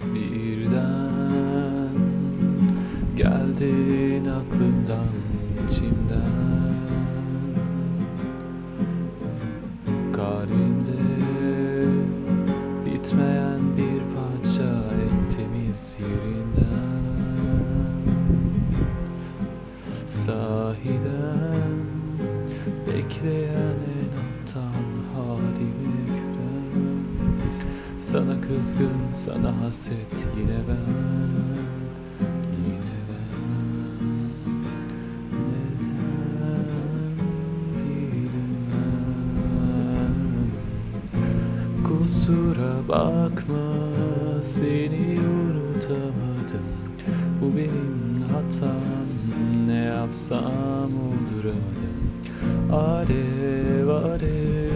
birden Geldin aklımdan içimden. Kalbimde bitmeyen bir parça en temiz yerinden. Sahiden bekleyen Sana kızgın, sana hasret yine ben Kusura bakma seni unutamadım. Bu benim hatam ne yapsam olduramadım Alev alev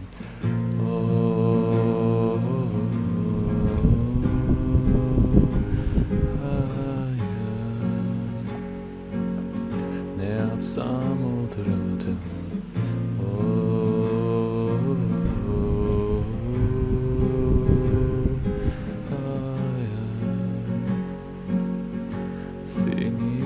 sam odrodę. O, a.